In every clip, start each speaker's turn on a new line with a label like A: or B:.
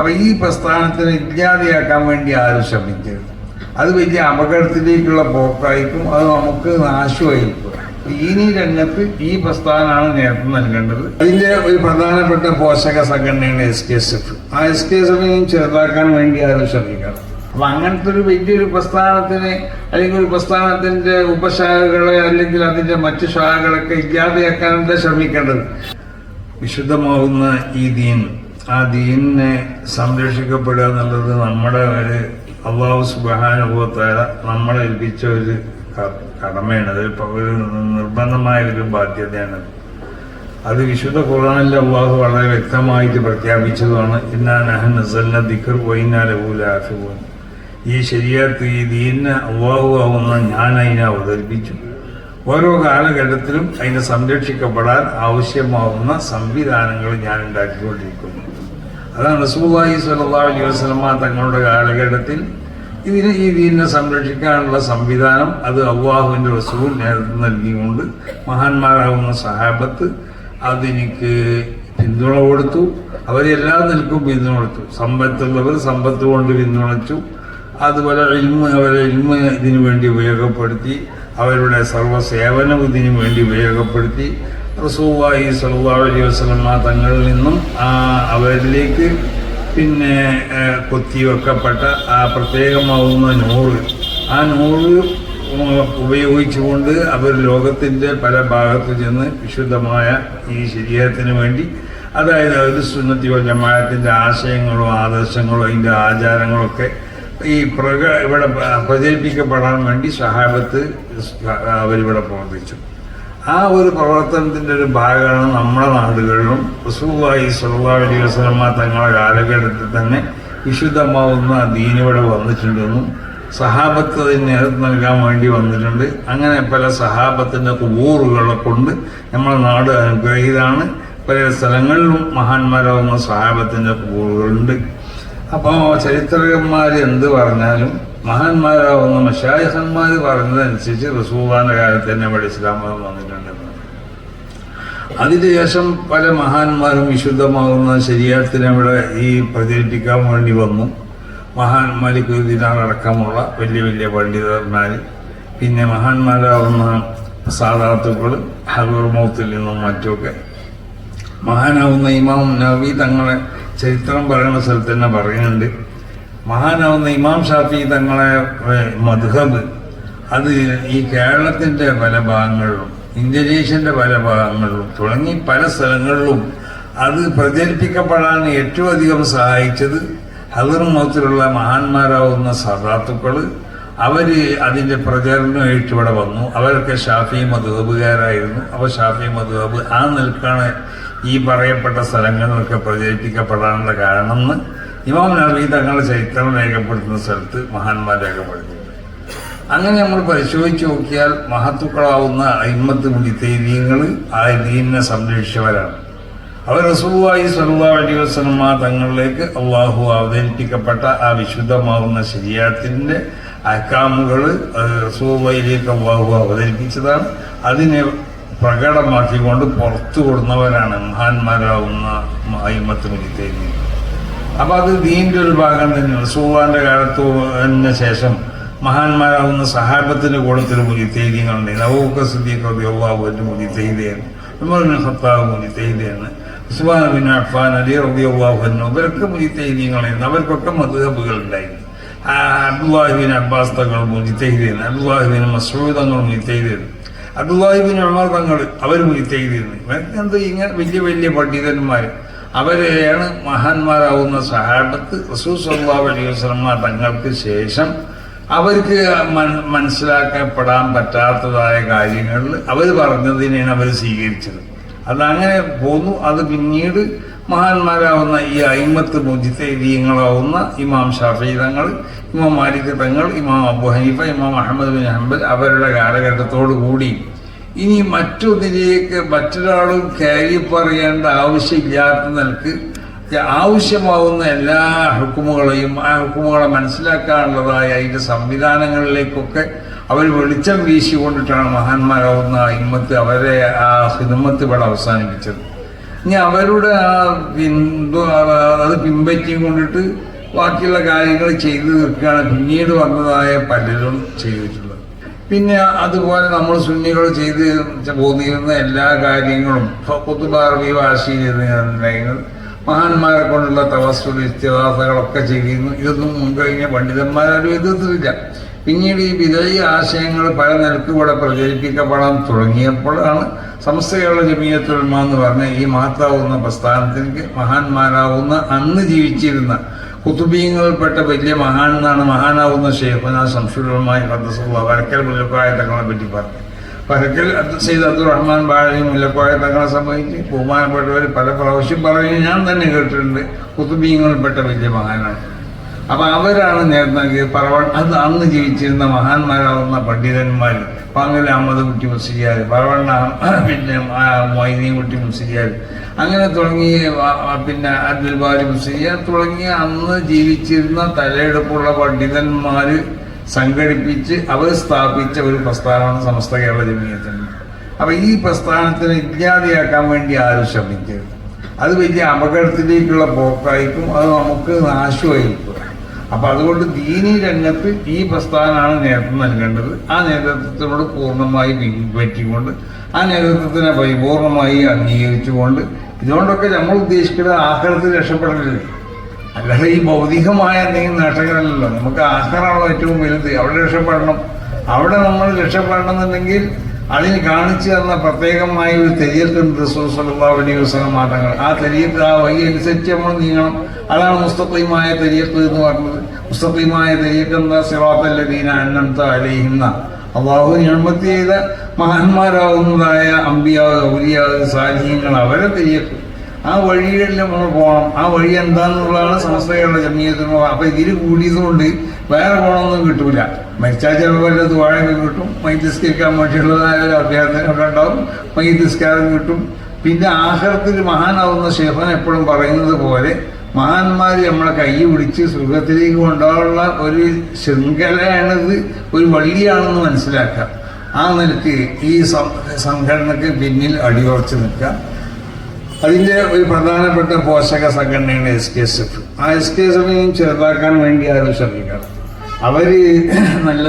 A: അപ്പൊ ഈ പ്രസ്ഥാനത്തിനെ ഇല്ലാതെയാക്കാൻ വേണ്ടി ആരും ശ്രമിക്കരുത്. അത് വലിയ അപകടത്തിലേക്കുള്ള പോക്കായിരിക്കും അത് നമുക്ക് നാശമായിരിക്കും. ഇനി രംഗത്ത് ഈ പ്രസ്ഥാനമാണ് നേതൃത്വം നൽകേണ്ടത്. അതിന്റെ ഒരു പ്രധാനപ്പെട്ട പോഷക സംഘടനയാണ് എസ് കെ എസ് എഫ് ആ എസ് കെ എസ് എഫിനെയും ചെറുതാക്കാൻ വേണ്ടി ആരും ശ്രമിക്കണം. അപ്പൊ അങ്ങനത്തെ ഒരു വലിയൊരു പ്രസ്ഥാനത്തിന് അല്ലെങ്കിൽ ഒരു പ്രസ്ഥാനത്തിന്റെ ഉപശാഖകളെ അല്ലെങ്കിൽ അതിന്റെ മറ്റു ശാഖകളൊക്കെ ഇല്ലാതെയാക്കാനല്ല ശ്രമിക്കേണ്ടത്. വിശുദ്ധമാവുന്ന ഈ ദീൻ ആ ദീനിനെ സംരക്ഷിക്കപ്പെടുക എന്നുള്ളത് നമ്മുടെ ഒരു അള്ളാഹു സുബാനുഭവത്തായ നമ്മളെ ഏൽപ്പിച്ച ഒരു കടമയാണ്. അത് ഒരു നിർബന്ധമായ ഒരു ബാധ്യതയാണ്. അത് വിശുദ്ധ ഖുർആനിൽ അള്ളാഹു വളരെ വ്യക്തമായിട്ട് പ്രഖ്യാപിച്ചതാണ് ഇന്നാനഹന്ന ദിഖർ വൈനാലൂലാഫിബോൻ ഈ ശരിയാത്ത് ഈ ദീനിനെ അള്ളാഹു ആവുന്ന ഞാൻ അതിനെ അവതരിപ്പിച്ചു. ഓരോ കാലഘട്ടത്തിലും അതിനെ സംരക്ഷിക്കപ്പെടാൻ ആവശ്യമാവുന്ന സംവിധാനങ്ങൾ ഞാൻ ഉണ്ടാക്കിക്കൊണ്ടിരിക്കുന്നു. അതാണ് റസൂലുള്ളാഹി സ്വല്ലല്ലാഹു അലൈഹി വസല്ലമ തങ്ങളുടെ കാലഘട്ടത്തിൽ ഇതിനെ ഈ ദീനിനെ സംരക്ഷിക്കാനുള്ള സംവിധാനം അത് അള്ളാഹുവിന്റെ റസൂൽ നേതൃത്വം നൽകിക്കൊണ്ട് മഹാന്മാരാകുന്ന സഹാബത്ത് അതെനിക്ക് പിന്തുണ കൊടുത്തു. അവരെല്ലാം നിൽക്കും പിന്തുണ കൊടുത്തു. സമ്പത്തുള്ളവർ സമ്പത്ത് കൊണ്ട് പിന്തുണച്ചു. അതുപോലെ ഇൽമ അവരെ ഇൽമ ഇതിനു വേണ്ടി ഉപയോഗപ്പെടുത്തി. അവരുടെ സർവസേവനം ഇതിനു വേണ്ടി ഉപയോഗപ്പെടുത്തി റസൂവായി അലൈഹി ആ തങ്ങളിൽ നിന്നും ആ അവരിലേക്ക് പിന്നെ കൊത്തിവെക്കപ്പെട്ട ആ പ്രത്യേകമാവുന്ന നൂറ്. ആ നൂറ് ഉപയോഗിച്ചുകൊണ്ട് അവർ ലോകത്തിന്റെ പല ഭാഗത്ത് ചെന്ന് വിശുദ്ധമായ ഈ ശരീരത്തിന് വേണ്ടി അതായത് ഒരു സുന്നത്തി ജമാഅത്തിന്റെ ആശയങ്ങളോ ആദർശങ്ങളോ അതിന്റെ ആചാരങ്ങളൊക്കെ ഈ പ്രക ഇവിടെ പ്രചരിപ്പിക്കപ്പെടാൻ വേണ്ടി സഹാബത്ത് അവരിവിടെ പ്രവർത്തിച്ചു. ആ ഒരു പ്രവർത്തനത്തിന്റെ ഒരു ഭാഗമാണ് നമ്മുടെ നാടുകളിലും റസൂലുള്ളാഹി സ്വല്ലല്ലാഹു അലൈഹി വസല്ലമ തങ്ങളുടെ കാലഘട്ടത്തിൽ തന്നെ വിശുദ്ധമാവുന്ന ദീനിവിടെ വന്നിട്ടുണ്ടെന്നും സഹാബത്ത് അതിന് നൽകാൻ വേണ്ടി വന്നിട്ടുണ്ട്. അങ്ങനെ പല സഹാബത്തിന്റെ കൂറുകളെ കൊണ്ട് നമ്മുടെ നാട് അനുഗ്രഹീതാണ്. പല സ്ഥലങ്ങളിലും മഹാന്മാരാവുന്ന സഹാബത്തിന്റെ കൂറുകളുണ്ട് അപ്പോൾ ചരിത്രകന്മാർ എന്ത് പറഞ്ഞാലും മഹാന്മാരാവുന്ന മഷായഹന്മാർ പറഞ്ഞതനുസരിച്ച് റസൂഖാന്റെ കാലത്ത് തന്നെ ഇവിടെ ഇസ്ലാം മതം വന്നിട്ടുണ്ടെന്ന് അതിനുശേഷം പല മഹാന്മാരും വിശുദ്ധമാകുന്ന ശരീരത്തിന് ഇവിടെ ഈ പ്രചരിപ്പിക്കാൻ വേണ്ടി വന്നു. മഹാൻ മലിക് ദിനാറടക്കമുള്ള വലിയ വലിയ പണ്ഡിതന്മാർ പിന്നെ മഹാന്മാരാവുന്ന സാധാർത്ഥുക്കൾ ഹബീർ മൗത്തിൽ നിന്നും മറ്റുമൊക്കെ മഹാനാവുന്ന ഇമാം നബി തങ്ങളെ ചരിത്രം പറയുന്ന സ്ഥലത്ത് തന്നെ പറയുന്നുണ്ട്. മഹാനാവുന്ന ഇമാം ഷാഫി തങ്ങളെ മധുഹബ് അത് ഈ കേരളത്തിന്റെ പല ഭാഗങ്ങളിലും ഇന്തോനേഷ്യന്റെ പല ഭാഗങ്ങളിലും തുടങ്ങി പല സ്ഥലങ്ങളിലും അത് പ്രചരിപ്പിക്കപ്പെടാൻ ഏറ്റവും അധികം സഹായിച്ചത് ഹദർ മൗത്തിലുള്ള മഹാന്മാരാവുന്ന സദാത്തുക്കൾ അവർ അതിന്റെ പ്രചരണമായിട്ട് ഇവിടെ വന്നു. അവരൊക്കെ ഷാഫി മധുഹബുകാരായിരുന്നു അപ്പോൾ ഷാഫി മധുഹബ് ആ നിൽക്കാണ് ഈ പറയപ്പെട്ട സ്ഥലങ്ങളിലൊക്കെ പ്രചരിപ്പിക്കപ്പെടാനുള്ള കാരണം എന്ന് ഇമാം നബി തങ്ങളുടെ ചരിത്രം രേഖപ്പെടുത്തുന്ന സ്ഥലത്ത് മഹാന്മാർ രേഖപ്പെടുത്തിയിട്ടുണ്ട്. അങ്ങനെ നമ്മൾ പരിശോധിച്ച് നോക്കിയാൽ മഹത്തുക്കളാവുന്ന അയിമത്ത് മുടിത്തൈര്യങ്ങൾ ആ ദീനിനെ സംരക്ഷിച്ചവരാണ്. അവർ സ്വല്ലല്ലാഹു അലൈഹി വസല്ലമ തങ്ങളിലേക്ക് അള്ളാഹു അവതരിപ്പിക്കപ്പെട്ട ആ വിശുദ്ധമാകുന്ന ശരിയാത്തിന്റെ അക്കാമുകൾ റസൂലുള്ളാഹിയിലേക്ക് അള്ളാഹു അവതരിപ്പിച്ചതാണ്. അതിനെ പ്രകടമാക്കിക്കൊണ്ട് പുറത്തു കൊടുന്നവരാണ് മഹാന്മാരാവുന്ന അയിമത്ത് മുടിത്തൈര്യങ്ങൾ അപ്പൊ അത് ദീന്റെ ഒരു ഭാഗം തന്നെയാണ് സുഹാന്റെ കാലത്ത് തന്നെ ശേഷം മഹാന്മാരാവുന്ന സഹാബത്തിന്റെ കൂടത്തിൽ മുജിത്തൈദ്യങ്ങളുണ്ട് നവൂക്ക സിദ്ദീഖ് റളിയല്ലാഹു അൻഹു ഉമറിന് ഖത്താബ് മുജിത്തൈദിയാണ് ഉസ്മാൻ ബിൻ അഫ്ഫാൻ അലി അൻഹു ഇവരൊക്കെ മുജിത്തൈദ്യങ്ങളായിരുന്നു അവർക്കൊക്കെ മധുഹബുകൾ ഉണ്ടായിരുന്നു അബ്ദുവാഹുബിൻ അബ്ബാസ് തങ്ങൾ മുജിത്തൈദിയാണ് അബ്ദുല്ലാഹിബിൻ മസൂദ് തങ്ങൾ മുജിത്തൈദിയാണ് അബ്ദുല്ലാഹിബിൻ ഉമർ തങ്ങൾ അവർ മുജിത്തൈദിയാണ് എന്ത് ഇങ്ങനെ വലിയ വലിയ പണ്ഡിതന്മാർ അവരെയാണ് മഹാന്മാരാവുന്ന സഹാബത്ത് റസൂൽ സല്ലാ അലൈഹി വസ്ലമ തങ്ങൾക്ക് ശേഷം അവർക്ക് മനസ്സിലാക്കപ്പെടാൻ പറ്റാത്തതായ കാര്യങ്ങളിൽ അവർ പറഞ്ഞതിനെയാണ് അവർ സ്വീകരിച്ചത്. അതങ്ങനെ പോന്നു. അത് പിന്നീട് മഹാന്മാരാവുന്ന ഈ അയിമത്ത് മുജിത്തീയങ്ങളാവുന്ന ഇമാം ഷാഫി തങ്ങൾ ഇമാം മാലിക് തങ്ങൾ ഇമാം അബു ഹനീഫ ഇമാം അഹമ്മദ് ബിൻ ഹംബൽ അവരുടെ കാലഘട്ടത്തോടു കൂടി ഇനി മറ്റൊന്നിലേക്ക് മറ്റൊരാളും കയറി പറയേണ്ട ആവശ്യമില്ലാത്ത നിലയ്ക്ക് ആവശ്യമാവുന്ന എല്ലാ ഹുക്കുമുകളെയും ആ ഹുക്കുമുകളെ മനസ്സിലാക്കാനുള്ളതായ അതിന്റെ സംവിധാനങ്ങളിലേക്കൊക്കെ അവർ വെളിച്ചം വീശിക്കൊണ്ടിട്ടാണ് മഹാന്മാരാവുന്ന ഇമ്മത്ത് അവരെ ആ സിനിമത്ത് ഇവിടെ അവസാനിപ്പിച്ചത്. ഇനി അവരുടെ ആ പിന്തു അത് പിൻപറ്റിയും കൊണ്ടിട്ട് ബാക്കിയുള്ള കാര്യങ്ങൾ ചെയ്തു തീർക്കുകയാണ്. പിന്നീട് വന്നതായ പലരും ചെയ്തിട്ടുള്ളത് പിന്നെ അതുപോലെ നമ്മൾ സുന്നികൾ ചെയ്ത് പോന്നിരുന്ന എല്ലാ കാര്യങ്ങളും പുതുപാർവി വാശി ചെയ്യുന്ന മഹാന്മാരെ കൊണ്ടുള്ള തവസ്സുൽ ഇസ്തിഹാസകളൊക്കെ ചെയ്യുന്നു. ഇതൊന്നും മുൻകഴിഞ്ഞ പണ്ഡിതന്മാരും എതിർത്തിട്ടില്ല. പിന്നീട് ഈ വിധേയ ആശയങ്ങൾ പല നിലക്കുകൂടെ പ്രചരിപ്പിക്കപ്പെടാൻ തുടങ്ങിയപ്പോഴാണ് സംസ്ഥയുള്ള ജമീയത്തുൽമ എന്ന് പറഞ്ഞ ഈ മഹത്താവുന്ന പ്രസ്ഥാനത്തിന് മഹാന്മാരാവുന്ന അന്ന് ജീവിച്ചിരുന്ന കുത്തുബീങ്ങളിൽപ്പെട്ട വലിയ മഹാൻ എന്നാണ് മഹാനാവുന്ന സംശുദ്ധമായി സംശുരമായി വരക്കൽ മുല്ലപ്പായ തങ്ങളെ പറ്റി പറഞ്ഞു. വരക്കൽ സെയ്ദ് അബ്ദുൾ റഹ്മാൻ ബാഴി മുല്ലക്കോയ തങ്ങളെ സംബന്ധിച്ച് ബഹുമാനപ്പെട്ടവർ പല പ്രാവശ്യം പറയുകയും ഞാൻ തന്നെ കേട്ടിട്ടുണ്ട് കുത്തുബീങ്ങളിൽപ്പെട്ട വലിയ മഹാനാണ്. അപ്പൊ അവരാണ് നേരം നൽകിയത് പറവ അത് അന്ന് ജീവിച്ചിരുന്ന മഹാന്മാരാകുന്ന പണ്ഡിതന്മാർ. പങ്കൽ അഹമ്മദ് കുട്ടി മുസ്ലിയാർ പറവണ്ണ പിന്നെ മൊയ്തീൻ കുട്ടി മുസ്ലിയാർ അങ്ങനെ തുടങ്ങി ആ, ആ, പിന്നെ അബ്ദുൽ ബാരി മുസ്ലിയാർ തുടങ്ങിയ അന്ന് ജീവിച്ചിരുന്ന തലയെടുപ്പുള്ള പണ്ഡിതന്മാർ സംഘടിപ്പിച്ച് അവർ സ്ഥാപിച്ച ഒരു പ്രസ്ഥാനമാണ് സമസ്ത കേരള ജമീയത്തിന് അപ്പൊ ഈ പ്രസ്ഥാനത്തിന് ഇല്ലാതെയാക്കാൻ വേണ്ടി ആരും ശ്രമിക്കരുത്. അത് വലിയ അപകടത്തിലേക്കുള്ള പോക്കായിരിക്കും. അത് നമുക്ക് നാശമായിരിക്കും. അപ്പൊ അതുകൊണ്ട് ദീനി രംഗത്ത് ഈ പ്രസ്ഥാനമാണ് നേതൃത്വം നൽകേണ്ടത്. ആ നേതൃത്വത്തിനോട് പൂർണമായി പിൻപറ്റിക്കൊണ്ട് ആ നേതൃത്വത്തിനെ പരിപൂർണമായി അംഗീകരിച്ചുകൊണ്ട് ഇതുകൊണ്ടൊക്കെ നമ്മൾ ഉദ്ദേശിക്കുന്നത് ആഹാരത്തിൽ രക്ഷപ്പെടലില്ല അല്ലാതെ ഈ ഭൗതികമായ എന്തെങ്കിലും നേട്ടങ്ങളല്ലല്ലോ നമുക്ക് ആഹാരമാണല്ലോ ഏറ്റവും വലുത്. അവിടെ രക്ഷപ്പെടണം. അവിടെ നമ്മൾ രക്ഷപ്പെടണം എന്നുണ്ടെങ്കിൽ അതിന് കാണിച്ചു തന്ന പ്രത്യേകമായ ഒരു തെരിയത്തുണ്ട് റസൂസലി വസ്ലം മാറ്റങ്ങൾ ആ തെരിയത്ത് ആ വഴി അനുസരിച്ച് നമ്മൾ നീങ്ങണം. അതാണ് മുസ്തഖീമായ തെരിയത്ത് എന്ന് പറഞ്ഞത്. മുസ്തഖീമായ തെരിയത്ത് എന്താ? സിറാത്തല്ലദീന അന്നംത അലൈഹിന്ന. അള്ളാഹു നിർമ്മത്തി ചെയ്ത മഹാന്മാരാകുന്നതായ അമ്പിയാവ് ഔലിയാവ് സാലിഹ്യങ്ങൾ അവരെ തെരിയത്ത് ആ വഴികളിൽ നമ്മൾ പോകണം. ആ വഴി എന്താണെന്നുള്ളതാണ് സമസ്തകളുടെ ജമീയത്തിനുള്ള അപ്പം ഇതിൽ കൂടിയതുകൊണ്ട് വേറെ പോകണമൊന്നും കിട്ടൂല. മരിച്ചാൽ ചിലപ്പോൾ ദ്വാഴൊക്കെ കിട്ടും. മൈതിസ്കരിക്കാൻ വേണ്ടിയുള്ളതായ ഒരു ഉണ്ടാവും. മൈതിസ്കാരം കിട്ടും. പിന്നെ ആഹാരത്തിൽ മഹാനാവുന്ന ശേഖൻ എപ്പോഴും പറയുന്നത് പോലെ മഹാന്മാർ നമ്മളെ കൈ പിടിച്ച് സുഖത്തിലേക്ക് കൊണ്ടുപോകാനുള്ള ഒരു ശൃംഖലയാണിത് ഒരു വള്ളിയാണെന്ന് മനസ്സിലാക്കാം ആ നിലയ്ക്ക് ഈ സംഘടനയ്ക്ക് പിന്നിൽ അടിയുറച്ച് നിൽക്കാം അതിന്റെ ഒരു പ്രധാനപ്പെട്ട പോഷക സംഘടനയാണ് എസ് കെ എസ് എഫ് ആ എസ് കെ എസ് എഫിനെയും ചെറുതാക്കാൻ വേണ്ടി ആരും ശ്രമിക്കണം. അവർ നല്ല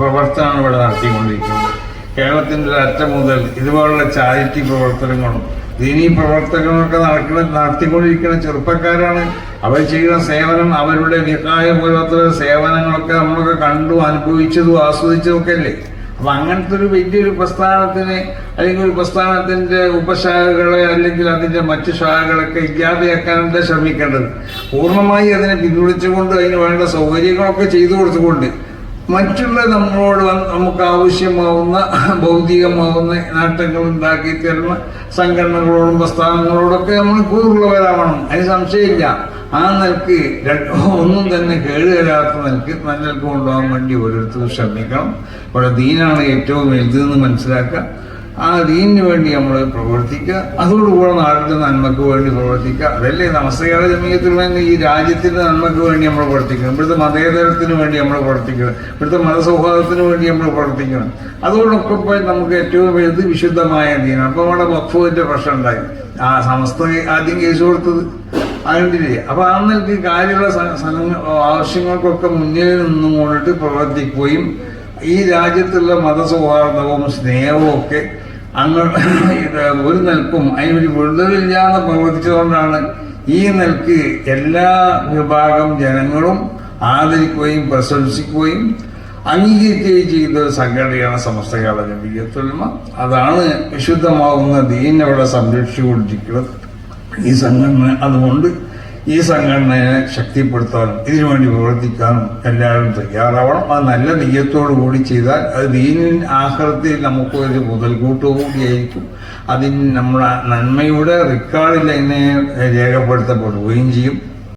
A: പ്രവർത്തനമാണ് ഇവിടെ നടത്തിക്കൊണ്ടിരിക്കുന്നത്. കേരളത്തിന്റെ ഒരു അറ്റം മുതൽ ഇതുപോലുള്ള ചാരിറ്റി പ്രവർത്തനങ്ങളും ദീനീ പ്രവർത്തനങ്ങളൊക്കെ നടക്കുന്ന നടത്തിക്കൊണ്ടിരിക്കുന്ന ചെറുപ്പക്കാരാണ്. അവർ ചെയ്യുന്ന സേവനം അവരുടെ വിഹായ പോലത്തെ സേവനങ്ങളൊക്കെ നമ്മളൊക്കെ കണ്ടു അനുഭവിച്ചതും ആസ്വദിച്ചതും ഒക്കെ അല്ലേ? അപ്പൊ അങ്ങനത്തെ ഒരു വലിയൊരു പ്രസ്ഥാനത്തിന് അല്ലെങ്കിൽ ഒരു പ്രസ്ഥാനത്തിന്റെ ഉപശാഖകളെ അല്ലെങ്കിൽ അതിന്റെ മറ്റു ശാഖകളൊക്കെ ഇല്ലാതെയാക്കാനല്ല ശ്രമിക്കേണ്ടത്. പൂർണമായി അതിനെ പിന്തുണച്ചുകൊണ്ട് അതിന് വേണ്ട സൗകര്യങ്ങളൊക്കെ ചെയ്തു കൊടുത്തുകൊണ്ട് മറ്റുള്ള നമ്മളോട് നമുക്ക് ആവശ്യമാവുന്ന ഭൗതികമാവുന്ന നേട്ടങ്ങൾ ഉണ്ടാക്കി തരുന്ന സംഘടനകളോടും പ്രസ്ഥാനങ്ങളോടൊക്കെ നമ്മൾ കൂറുള്ളവരാവണം. അതിന് സംശയമില്ല. ആ നിലയ്ക്ക് ഒന്നും തന്നെ കേടുവരാത്ത നിലയ്ക്ക് നല്ല കൊണ്ടുപോകാൻ വേണ്ടി ഓരോരുത്തരും ശ്രമിക്കണം. ഇവിടെ ദീനാണ് ഏറ്റവും വലുതെന്ന് മനസ്സിലാക്കുക. ആ ദീനിന് വേണ്ടി നമ്മൾ പ്രവർത്തിക്കുക. അതോടുകൂടെ നാടിന്റെ നന്മക്ക് വേണ്ടി പ്രവർത്തിക്കുക. അതല്ലേ നമസ്കാര ജമീയത്തിൽ ഈ രാജ്യത്തിന്റെ നന്മക്ക് വേണ്ടി നമ്മൾ പ്രവർത്തിക്കണം. ഇവിടുത്തെ മതേതരത്തിന് വേണ്ടി നമ്മൾ പ്രവർത്തിക്കണം. ഇവിടുത്തെ മതസൗഹാർദ്ദത്തിന് വേണ്ടി നമ്മൾ പ്രവർത്തിക്കണം. അതോടൊപ്പം നമുക്ക് ഏറ്റവും വലുത് വിശുദ്ധമായ ദീനാണ്. അപ്പൊ നമ്മുടെ വഖഫിന്റെ പ്രശ്നം ഉണ്ടായി. ആ സമസ്ത ആദ്യം കേസ് കൊടുത്തത്. അതിന്റെ അപ്പൊ ആ നിലയ്ക്ക് കാര്യമുള്ള ആവശ്യങ്ങൾക്കൊക്കെ മുന്നിൽ നിന്നും കൊണ്ടിട്ട് പ്രവർത്തിക്കുകയും ഈ രാജ്യത്തുള്ള മതസൗഹാർദ്ദവും സ്നേഹവും ഒക്കെ അങ്ങ് ഒരു നിൽപ്പും അതിനൊരു വിടുതലില്ലാതെ പ്രവർത്തിച്ചതുകൊണ്ടാണ് ഈ നിൽക്ക് എല്ലാ വിഭാഗം ജനങ്ങളും ആദരിക്കുകയും പ്രശംസിക്കുകയും അംഗീകരിക്കുകയും ചെയ്ത ഒരു സംഘടനയാണ് സമസ്ത കേരള വിജയത്തൊഴിമ അതാണ് വിശുദ്ധമാവുന്ന ദീൻ അവിടെ സംരക്ഷിച്ചുകൊണ്ടിരിക്കുന്നത്. ഈ സംഘടന അതുകൊണ്ട് ഈ സംഘടനയെ ശക്തിപ്പെടുത്താനും ഇതിനുവേണ്ടി പ്രവർത്തിക്കാനും എല്ലാവരും തയ്യാറാവണം. അത് നല്ല നെയ്യത്തോടു കൂടി ചെയ്താൽ അത് ദീനിൻ ആഹ്റത്തിൽ നമുക്ക് ഒരു മുതൽക്കൂട്ട് കൂടിയായിരിക്കും അതിന് നമ്മുടെ നന്മയുടെ റെക്കോർഡിൽ അതിനെ രേഖപ്പെടുത്തപ്പെടുകയും ചെയ്യും.